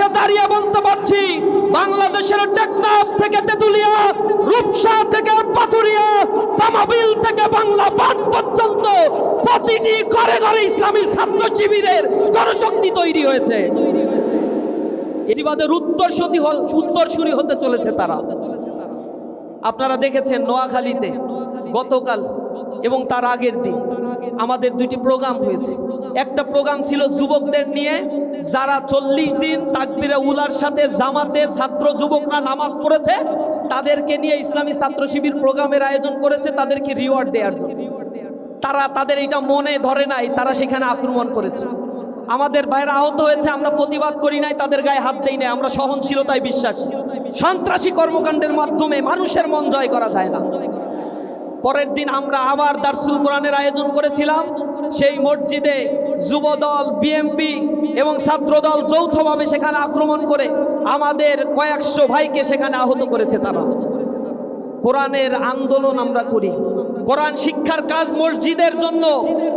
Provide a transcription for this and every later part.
বাংলাদেশে দাঁড়িয়ে বলতে পারছি, বাংলাদেশের টেকনাফ থেকে তেতুলিয়া, রূপসা থেকে পাথুরিয়া, তামাবিল থেকে বাংলা বান পর্যন্ত প্রতিটি ঘরে ঘরে ইসলামী ছাত্র শিবিরের জনশক্তি তৈরি হয়েছে। এজিবাদের উত্তরসূরি উত্তরসূরি হতে চলেছে তারা। আপনারা দেখেছেন নোয়াখালীতে গতকাল এবং তার আগের দিন। আমাদের দুইটি প্রোগ্রাম হয়েছে। একটা প্রোগ্রাম ছিল যুবকদের নিয়ে, যারা চল্লিশ দিন তাকবিরে উলার সাথে জামাতে ছাত্র যুবকরা নামাজ পড়েছে, তাদেরকে নিয়ে ইসলামী ছাত্র শিবির প্রোগ্রামের আয়োজন করেছে, তাদেরকে রিওয়ার্ড দেওয়ার জন্য। তারা তাদের এটা মনে ধরে নাই, তারা সেখানে আক্রমণ করেছে। আমাদের বাইরে আহত হয়েছে, আমরা প্রতিবাদ করি নাই, তাদের গায়ে হাত দেই নাই, আমরা সহনশীলতায় বিশ্বাসী। সন্ত্রাসী কর্মকাণ্ডের মাধ্যমে মানুষের মন জয় করা যায় না। পরের দিন আমরা আবার দার্সুল কোরআনের আয়োজন করেছিলাম। সেই মসজিদে যুবদল, বিএমপি এবং ছাত্রদল যৌথভাবে সেখানে আক্রমণ করে আমাদের কয়েকশো ভাইকে সেখানে আহত করেছে তারা। কোরআনের আন্দোলন আমরা করি। কোরআন শিক্ষার কাজ মসজিদের জন্য,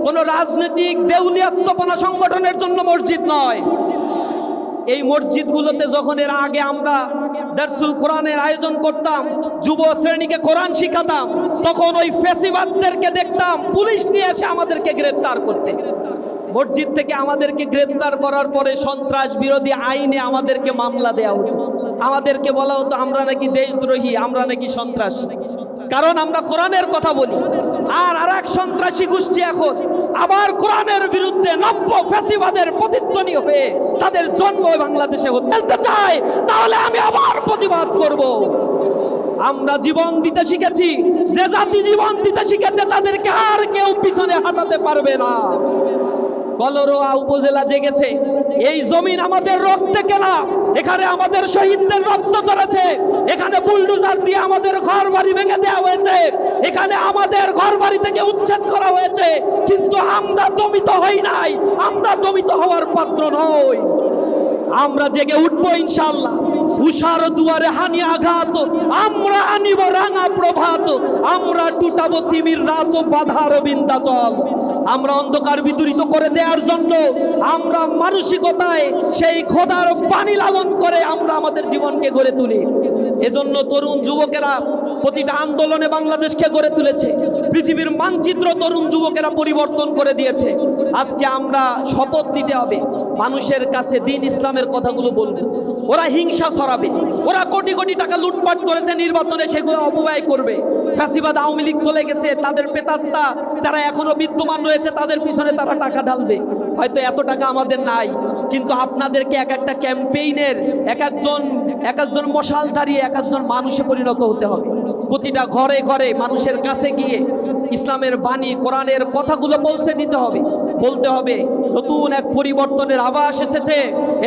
কোনো রাজনৈতিক দেউলিয়াত্মপনা সংগঠনের জন্য মসজিদ নয়। এই মসজিদগুলোতে যখন এর আগে আমরা দারসুল কোরআনের আয়োজন করতাম, যুব শ্রেণীকে কোরআন শিখাতাম, তখন ওই ফেসিবাদদেরকে দেখতাম, পুলিশ নিয়ে এসে আমাদেরকে গ্রেফতার করতে। মসজিদ থেকে আমাদেরকে গ্রেফতার করার পরে সন্ত্রাস বিরোধী আইনে আমাদেরকে মামলা দেওয়া হতো। আমাদেরকে বলা হতো, আমরা নাকি দেশদ্রোহী, আমরা নাকি সন্ত্রাস। কারণ আমরা কোরআনের কথা বলি। আর আর এক সন্ত্রাসী গোষ্ঠী এখন আবার কোরআনের বিরুদ্ধে নব্য ফ্যাসিবাদের প্রতিধ্বনি হয়ে তাদের জন্ম বাংলাদেশে হতে চায়, তাহলে আমি আবার প্রতিবাদ করব। আমরা জীবন দিতে শিখেছি, যে জাতি জীবন দিতে শিখেছে তাদেরকে আর কেউ পিছনে হাঁটাতে পারবে না। কলরোয়া উপজেলা জেগেছে। এই জমিন আমাদের রক্তে কেনা। এখানে আমাদের শহীদদের রক্ত চলেছে এখানে বুলডোজার দিয়ে আমাদের ঘর বাড়ি ভেঙে দেওয়া হয়েছে। এখানে আমাদের ঘর বাড়ি থেকে উচ্ছেদ করা হয়েছে। কিন্তু আমরা দমিত হই নাই। আমরা দমিত হওয়ার পাত্র নই। আমরা জেগে উঠবো ইনশাল্লাহ উষার দুয়ারে হানি আঘাত। আমরা আনিব রাঙা প্রভাত। আমরা টুটাবো তিমির রাত বাধার বিন্দাচল আমরা অন্ধকার বিদূরিত করে দেওয়ার জন্য আমরা মানসিকতায় সেই খোদার পানি লালন করে আমরা আমাদের জীবনকে গড়ে তুলি। এজন্য তরুণ যুবকেরা প্রতিটা আন্দোলনে বাংলাদেশকে গড়ে তুলেছে। পৃথিবীর মানচিত্র তরুণ যুবকেরা পরিবর্তন করে দিয়েছে। আজকে আমরা শপথ নিতে হবে। মানুষের কাছে দিন ইসলামের কথাগুলো বলবে। ওরা হিংসা ছড়াবে। ওরা কোটি কোটি টাকা লুটপাট করেছে নির্বাচনে, সেগুলো অপব্যয় করবে। ফ্যাসিবাদ আওয়ামী লীগ চলে গেছে, তাদের পেতাত্তা যারা এখনও বিদ্যমান রয়েছে, তাদের পিছনে তারা টাকা ঢালবে। হয়তো এত টাকা আমাদের নাই, কিন্তু আপনাদেরকে এক একটা ক্যাম্পেইনের এক একজন এক একজন মশাল দাঁড়িয়ে এক একজন মানুষে পরিণত হতে হবে। প্রতিটা ঘরে ঘরে মানুষের কাছে গিয়ে ইসলামের বাণী, কোরআনের কথাগুলো পৌঁছে দিতে হবে। বলতে হবে, নতুন এক পরিবর্তনের আভাস এসেছে।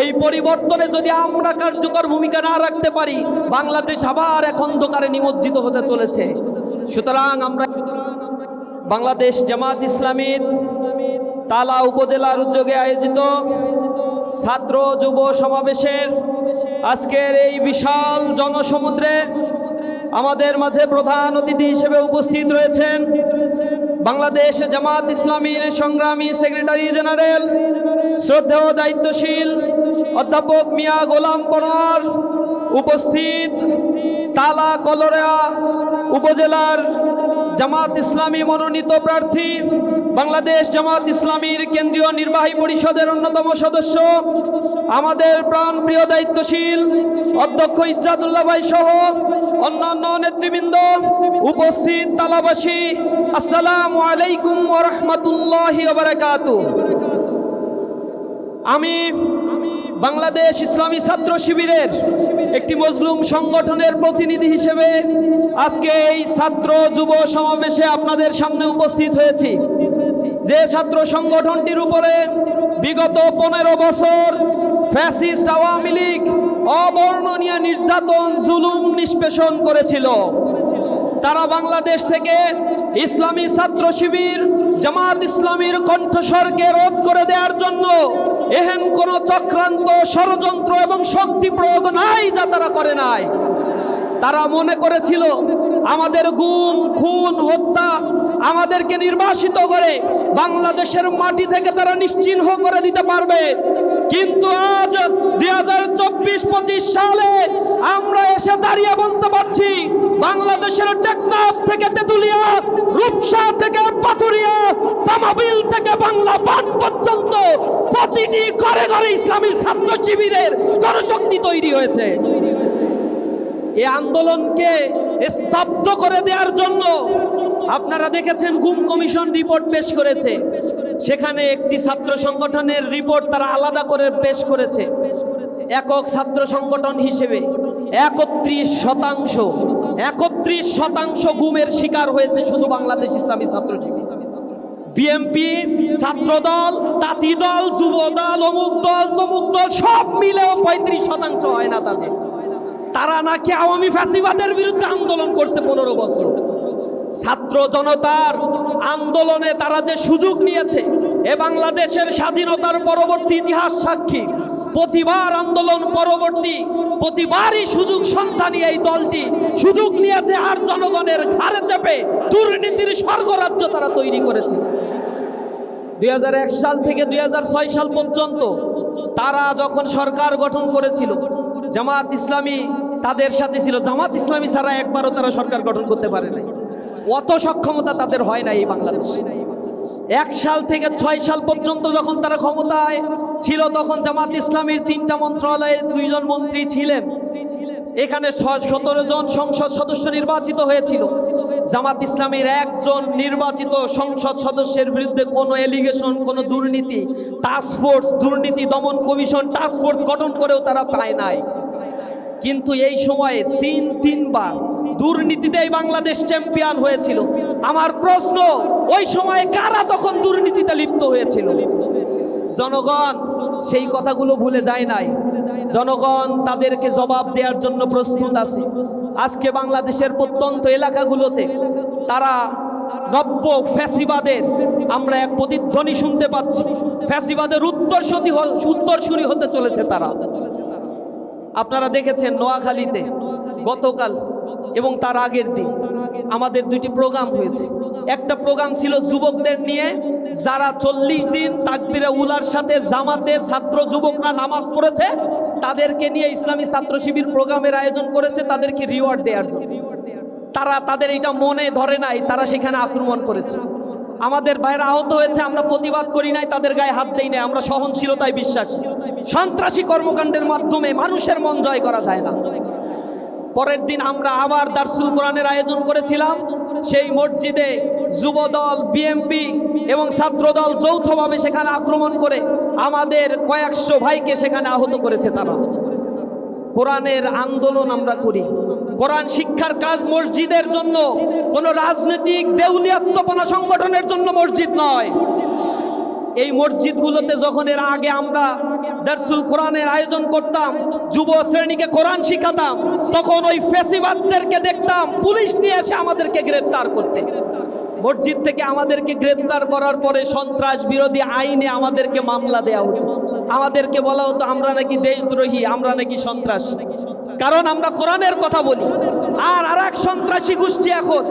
এই পরিবর্তনে যদি আমরা কার্যকর ভূমিকা না রাখতে পারি, বাংলাদেশ আবার এক অন্ধকারে নিমজ্জিত হতে চলেছে। সুতরাং আমরা বাংলাদেশ জামাত ইসলামীর তালা উপজেলার উদ্যোগে আয়োজিত ছাত্র যুব সমাবেশের আজকের এই বিশাল জনসমুদ্রে আমাদের মাঝে প্রধান অতিথি হিসেবে উপস্থিত রয়েছেন বাংলাদেশ জামাত ইসলামীর সংগ্রামী সেক্রেটারি জেনারেল শ্রদ্ধেয় দায়িত্বশীল অধ্যাপক মিয়া গোলাম পনোয়ার উপস্থিত। তালা কলরা উপজেলার জামাত ইসলামী মনোনীত প্রার্থী, বাংলাদেশ জামাত ইসলামীর কেন্দ্রীয় নির্বাহী পরিষদের অন্যতম সদস্য, আমাদের প্রাণ প্রিয় দায়িত্বশীল অধ্যক্ষ ইজাদুল্লাহ ভাই সহ অন্যান্য নেতৃবৃন্দ উপস্থিত তালাবাসী, আসসালামু আলাইকুম ওরহমতুল্লাহি আমি বাংলাদেশ ইসলামী ছাত্র শিবিরের একটি মজলুম সংগঠনের প্রতিনিধি হিসেবে আজকে এই ছাত্র যুব সমাবেশে আপনাদের সামনে উপস্থিত হয়েছি। যে ছাত্র সংগঠনটির উপরে বিগত পনেরো বছর ফ্যাসিস্ট আওয়ামী লীগ অবর্ণনীয় নির্যাতন, জুলুম নিষ্পেষণ করেছিল। তারা বাংলাদেশ থেকে ইসলামী ছাত্র শিবির জামাত ইসলামীর কণ্ঠস্বরকে রোধ করে দেওয়ার জন্য এহেন কোন চক্রান্ত, ষড়যন্ত্র এবং শক্তি প্রয়োগ নাই যা তারা করে নাই। তারা মনে করেছিল, আমাদের গুম, খুন, হত্যা আমাদেরকে নির্বাসিত করে বাংলাদেশের মাটি থেকে তারা নিশ্চিহ্ন করে দিতে পারবে। কিন্তু আজ দুই হাজার চব্বিশ, পঁচিশ সালে আমরা এসে দাঁড়িয়ে বলতে পারছি, বাংলাদেশের টেকনাফ থেকে তেতুলিয়া, রূপসা থেকে পাথুরিয়া, তামাবিল থেকে বাংলা বান পর্যন্ত প্রতিটি ঘরে ঘরে ইসলামী ছাত্র শিবিরের জনশক্তি তৈরি হয়েছে। এই আন্দোলনকে স্তব্ধ করে দেওয়ার জন্য আপনারা দেখেছেন গুম কমিশন রিপোর্ট পেশ করেছে। সেখানে একটি ছাত্র সংগঠনের রিপোর্ট তারা আলাদা করে পেশ করেছে। একক ছাত্র সংগঠন হিসেবে একত্রিশ শতাংশ একত্রিশ শতাংশ গুমের শিকার হয়েছে শুধু বাংলাদেশ ইসলামী ছাত্র বিএমপি ছাত্র দল তাঁতি দল, যুব দল, অমুক দল, তমুক দল সব মিলেও পঁয়ত্রিশ শতাংশ হয় না তাদের। তারা নাকি আওয়ামী ফ্যাসিবাদের বিরুদ্ধে আন্দোলন করছে পনেরো বছর। ছাত্র জনতার আন্দোলনে তারা যে সুযোগ নিয়েছে, এ বাংলাদেশের স্বাধীনতার পরবর্তী ইতিহাস সাক্ষী। প্রতিবার আন্দোলন পরবর্তী, প্রতিবারই সুযোগ সন্ধানী এই দলটি সুযোগ নিয়েছে আর জনগণের ঘাড়ে চেপে দুর্নীতির স্বর্গরাজ্য তারা তৈরি করেছে। দুই হাজার এক সাল থেকে দুই হাজার ছয় সাল পর্যন্ত তারা যখন সরকার গঠন করেছিল জামাত ইসলামী তাদের সাথে ছিল। জামাত ইসলামী ছাড়া একবারও তারা সরকার গঠন করতে পারে নাই। অত সক্ষমতা তাদের হয় না এই বাংলাদেশ। এক সাল থেকে ছয় সাল পর্যন্ত যখন তারা ক্ষমতায় ছিল, তখন জামাত ইসলামীর তিনটা মন্ত্রণালয়ে দুইজন মন্ত্রী ছিলেন। এখানে সতেরো জন সংসদ সদস্য নির্বাচিত হয়েছিল। জামাত ইসলামের একজন নির্বাচিত সংসদ সদস্যের বিরুদ্ধে কোনো এলিগেশন কোনো দুর্নীতি টাস্ক ফোর্স দুর্নীতি দমন কমিশন টাস্ক ফোর্স গঠন করেও তারা পায় নাই। কিন্তু এই সময়ে তিন, তিনবার দুর্নীতিতেই বাংলাদেশ চ্যাম্পিয়ন হয়েছিল। আমার প্রশ্ন, ওই সময়ে কারা তখন দুর্নীতিতে লিপ্ত হয়েছিল? জনগণ সেই কথাগুলো ভুলে যায় নাই। জনগণ তাদেরকে জবাব দেওয়ার জন্য প্রস্তুত আছে। আজকে বাংলাদেশের প্রত্যন্ত এলাকাগুলোতে তারা নব্য ফ্যাসিবাদের আমরা এক প্রতিধ্বনি শুনতে পাচ্ছি। ফ্যাসিবাদের উত্তরসূরি উত্তরসূরি হতে চলেছে তারা। আপনারা দেখেছেন নোয়াখালীতে গতকাল এবং তার আগের দিন আমাদের দুইটি প্রোগ্রাম হয়েছে। একটা প্রোগ্রাম ছিল যুবকদের নিয়ে, যারা চল্লিশ দিন তাকবিরে উলার সাথে জামাতে ছাত্র যুবকরা নামাজ পড়েছে, তাদেরকে নিয়ে ইসলামী ছাত্র শিবির প্রোগ্রামের আয়োজন করেছে, তাদেরকে রিওয়ার্ড দেওয়ার জন্য। তারা তাদের এটা মনে ধরে নাই, তারা সেখানে আক্রমণ করেছে। আমাদের বাইরে আহত হয়েছে, আমরা প্রতিবাদ করি নাই, তাদের গায়ে হাত দেই নাই, আমরা সহনশীলতায় বিশ্বাসী। সন্ত্রাসী কর্মকাণ্ডের মাধ্যমে মানুষের মন জয় করা যায় না। পরের দিন আমরা আবার দার্সুল কোরআনের আয়োজন করেছিলাম, সেই মসজিদে যুবদল বিএমপি এবং ছাত্রদল যৌথভাবে সেখানে আক্রমণ করে আমাদের কয়েকশো ভাইকে সেখানে আহত করেছে তারা। কোরআনের আন্দোলন আমরা করি। কোরআন শিক্ষার কাজ মসজিদের জন্য, কোনো রাজনৈতিক দেউলিয়াত্মপনা সংগঠনের জন্য মসজিদ নয়। এই মসজিদগুলোতে যখন এর আগে আমরা দারসুল কোরআনের আয়োজন করতাম, যুব শ্রেণীকে কোরআন শিখাতাম, তখন ওই ফেসিবাদদেরকে দেখতাম, পুলিশ নিয়ে এসে আমাদেরকে গ্রেফতার করতে। মসজিদ থেকে আমাদেরকে গ্রেফতার করার পরে সন্ত্রাস বিরোধী আইনে আমাদেরকে মামলা দেওয়া হতো। আমাদেরকে বলা হতো, আমরা নাকি দেশদ্রোহী, আমরা নাকি সন্ত্রাস। কারণ আমরা কোরআনের কথা বলি। আর আর এক সন্ত্রাসী গোষ্ঠী এখন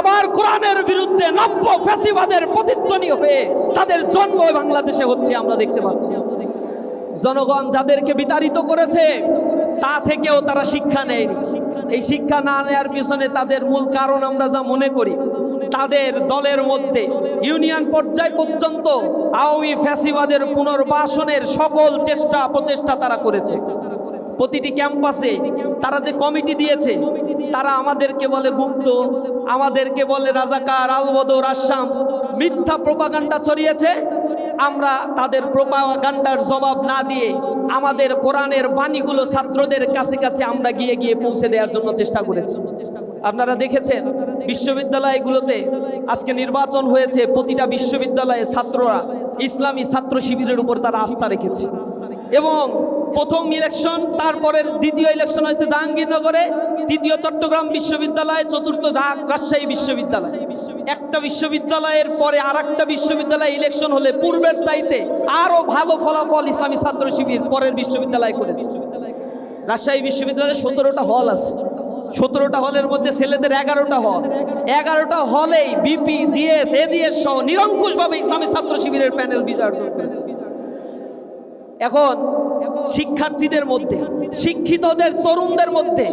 আবার কোরআনের বিরুদ্ধে নব্য ফ্যাসিবাদের প্রতিধ্বনি হয়ে তাদের জন্ম বাংলাদেশে হচ্ছে, আমরা দেখতে পাচ্ছি। জনগণ যাদেরকে বিতাড়িত করেছে, তা থেকেও তারা শিক্ষা নেয়নি। এই শিক্ষা না নেওয়ার পিছনে তাদের মূল কারণ আমরা যা মনে করি, তাদের দলের মধ্যে ইউনিয়ন পর্যায় পর্যন্ত আওয়ামী ফ্যাসিবাদের পুনর্বাসনের সকল চেষ্টা প্রচেষ্টা তারা করেছে। প্রতিটি ক্যাম্পাসে তারা যে কমিটি দিয়েছে, তারা আমাদেরকে বলে গুপ্ত, আমাদেরকে বলে রাজাকার আলবদর আসাম। মিথ্যা প্রপাগান্ডা ছড়িয়েছে আমরা তাদের প্রোপাগান্ডার জবাব না দিয়ে আমাদের কোরআনের বাণীগুলো ছাত্রদের কাছে কাছে আমরা গিয়ে গিয়ে পৌঁছে দেওয়ার জন্য চেষ্টা করেছি। আপনারা দেখেছেন, বিশ্ববিদ্যালয়গুলোতে আজকে নির্বাচন হয়েছে, প্রতিটা বিশ্ববিদ্যালয়ে ছাত্ররা ইসলামী ছাত্র শিবিরের উপর তারা আস্থা রেখেছে। এবং প্রথম ইলেকশন তারপরের দ্বিতীয় ইলেকশন হয়েছে জাহাঙ্গীরনগরে, তৃতীয় চট্টগ্রাম বিশ্ববিদ্যালয়, চতুর্থ রাজশাহী বিশ্ববিদ্যালয়। একটা বিশ্ববিদ্যালয়ের পরে আর একটা বিশ্ববিদ্যালয়ে ইলেকশন হলে পূর্বের চাইতে আরও ভালো ফলাফল ইসলামী ছাত্র শিবির পরের বিশ্ববিদ্যালয় করেছে। রাজশাহী বিশ্ববিদ্যালয়ে সতেরোটা হল আছে। সতেরোটা হলের মধ্যে ছেলেদের এগারোটা হল এগারোটা হলেই বিপি জিএস এজিএস সহ নিরঙ্কুশভাবে ইসলামী ছাত্র শিবিরের প্যানেল অর্জন করেছে। এখন শিক্ষার্থীদের মধ্যে শিক্ষিতদের তরুণদের মধ্যে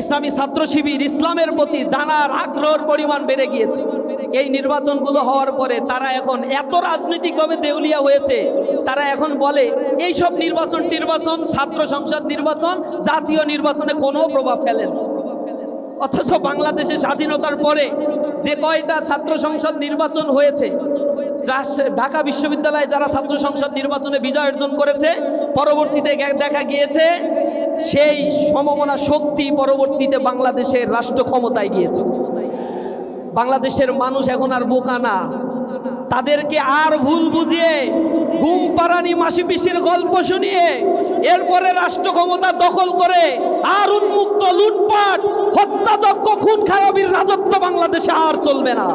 ইসলামী ছাত্র শিবির ইসলামের প্রতি জানার আগ্রহের পরিমাণ বেড়ে গিয়েছে। এই নির্বাচনগুলো হওয়ার পরে তারা এখন এত রাজনৈতিকভাবে দেউলিয়া হয়েছে তারা এখন বলে এই সব নির্বাচন নির্বাচন ছাত্র সংসদ নির্বাচন জাতীয় নির্বাচনে কোনো প্রভাব ফেলে না। অথচ বাংলাদেশের স্বাধীনতার পরে যে কয়টা ছাত্র সংসদ নির্বাচন হয়েছে ঢাকা বিশ্ববিদ্যালয়ে যারা ছাত্র সংসদ নির্বাচনে বিজয় অর্জন করেছে, পরবর্তীতে দেখা গিয়েছে, সেই সমমনা শক্তি পরবর্তীতে বাংলাদেশের রাষ্ট্র ক্ষমতায় গিয়েছে। বাংলাদেশের মানুষ এখন আর বোকা না। তাদেরকে আর ভুল বুঝিয়ে, ঘুম পাড়ানি, মাসি পিসির গল্প শুনিয়ে, এরপরে রাষ্ট্র ক্ষমতা দখল করে আর উন্মুক্ত লুটপাট, হত্যাযজ্ঞ, খুন, খারাপির রাজত্ব বাংলাদেশে আর চলবে না।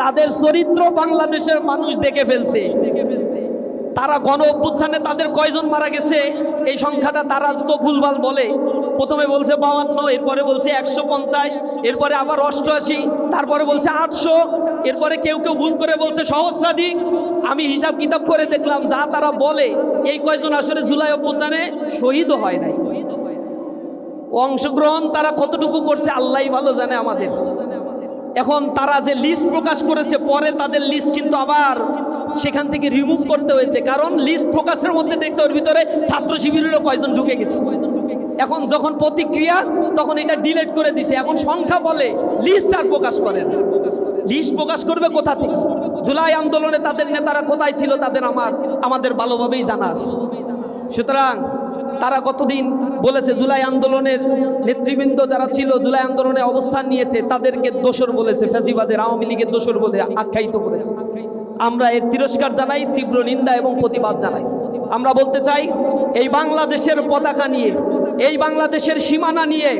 তাদের চরিত্র বাংলাদেশের মানুষ দেখে ফেলছে। তারা গণ অভ্যুত্থানে তাদের কয়জন মারা গেছে? এই সংখ্যাটা তারা তো ভুলভাল বলে। প্রথমে বলছে বাউান্ন এরপরে বলছে একশো পঞ্চাশ, এরপরে আবার অষ্টআশি, তারপরে বলছে আটশো, এরপরে কেউ কেউ ভুল করে বলছে সহস্রাধিক। আমি হিসাব কিতাব করে দেখলাম, যা তারা বলে, এই কয়জন আসলে জুলাই অভ্যুত্থানে শহীদও হয় নাই? অংশগ্রহণ তারা কতটুকু করছে আল্লাহ ভালো জানে আমাদের। এখন তারা যে লিস্ট প্রকাশ করেছে, পরে তাদের লিস্ট কিন্তু আবার সেখান থেকে রিমুভ করতে হয়েছে। কারণ লিস্ট প্রকাশের মধ্যে দেখছে, ওর ভিতরে ছাত্র শিবিরেরও কয়জন ঢুকে গেছে। এখন যখন প্রতিক্রিয়া, তখন এটা ডিলেট করে দিছে। এখন সংখ্যা বলে লিস্ট আর প্রকাশ করে না। লিস্ট প্রকাশ করবে কোথা থেকে? জুলাই আন্দোলনে তাদের নেতারা কোথায় ছিল, তাদের আমার, আমাদের ভালোভাবেই জানা আছে। সুতরাং তারা কতদিন বলেছে, জুলাই আন্দোলনের নেতৃবৃন্দ যারা ছিল, জুলাই আন্দোলনে অবস্থান নিয়েছে, তাদেরকে দোষর বলেছে ফ্যাসিবাদের আওয়ামী লীগের দোষর বলে আখ্যায়িত করেছে। আমরা এর তিরস্কার জানাই, তীব্র নিন্দা এবং প্রতিবাদ জানাই। আমরা বলতে চাই, এই বাংলাদেশের পতাকা নিয়ে, এই বাংলাদেশের সীমানা নিয়ে,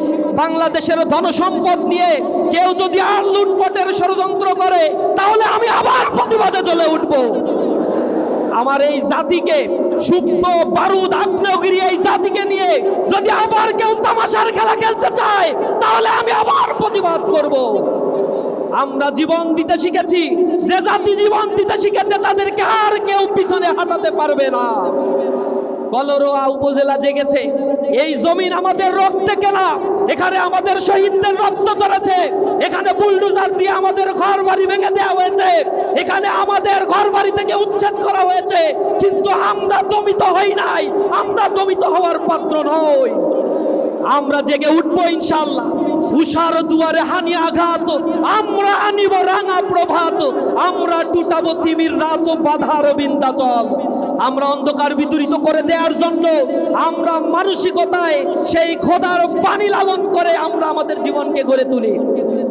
বাংলাদেশের ধনসম্পদ নিয়ে কেউ যদি আর লুটপটের ষড়যন্ত্র করে, তাহলে আমি আবার প্রতিবাদে জ্বলে উঠবো। আমার এই জাতিকে সুপ্ত বারুদ আগ্নেয়গিরি এই জাতিকে নিয়ে যদি আবার কেউ তামাশার খেলা খেলতে চায়, তাহলে আমি আবার প্রতিবাদ করব। আমরা জীবন দিতে শিখেছি, যে জাতি জীবন দিতে শিখেছে, তাদেরকে আর কেউ পিছনে হাঁটাতে পারবে না। কলরোয়া উপজেলা জেগেছে। এই জমিন আমাদের রক্তে কেনা। এখানে আমাদের শহীদদের রক্ত চড়েছে। এখানে বুলডোজার দিয়ে আমাদের ঘর বাড়ি ভেঙে দেওয়া হয়েছে। এখানে আমাদের ঘর বাড়ি থেকে উচ্ছেদ করা হয়েছে। কিন্তু আমরা দমিত হই নাই। আমরা দমিত হওয়ার পাত্র নই। আমরা জেগে উঠবো ইনশাল্লাহ উষার দুয়ারে হানি আঘাত। আমরা আনিব রাঙা প্রভাত। আমরা টুটাবো তিমির রাত বাধার বিন্দাচল আমরা অন্ধকার বিদূরিত করে দেওয়ার জন্য আমরা মানসিকতায় সেই খোদার পানি লালন করে আমরা আমাদের জীবনকে গড়ে তুলি।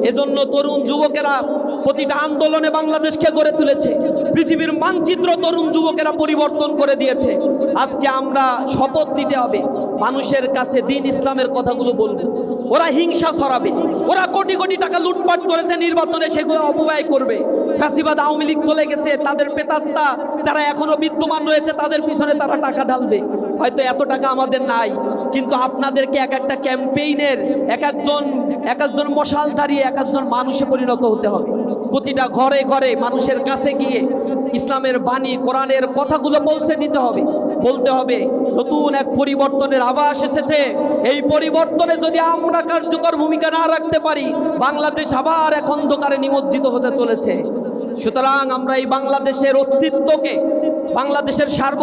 এজন্য তরুণ যুবকেরা প্রতিটা আন্দোলনে বাংলাদেশকে গড়ে তুলেছে। পৃথিবীর মানচিত্র তরুণ যুবকেরা পরিবর্তন করে দিয়েছে। আজকে আমরা শপথ নিতে হবে। মানুষের কাছে দিন ইসলামের কথাগুলো বলব। ওরা হিংসা ছড়াবে। ওরা কোটি কোটি টাকা লুটপাট করেছে, নির্বাচনে সেগুলো অপব্যয় করবে। ফ্যাসিবাদ আওয়ামী লীগ চলে গেছে, তাদের পেতাত্তা যারা এখনও বিদ্যমান রয়েছে, তাদের পিছনে তারা টাকা ঢালবে। হয়তো এত টাকা আমাদের নাই, কিন্তু আপনাদেরকে এক একটা ক্যাম্পেইনের এক একজন এক একজন মশাল দাঁড়িয়ে এক একজন মানুষে পরিণত হতে হবে। প্রতিটা ঘরে ঘরে মানুষের কাছে গিয়ে ইসলামের বাণী, কোরআনের কথাগুলো পৌঁছে দিতে হবে। বলতে হবে, নতুন এক পরিবর্তনের আভাস এসেছে। এই পরিবর্তনে যদি আমরা কার্যকর ভূমিকা না রাখতে পারি, বাংলাদেশ আবার এক অন্ধকারে নিমজ্জিত হতে চলেছে। সুতরাং আমরা এই বাংলাদেশের অস্তিত্বকে বাংলাদেশের সার্ব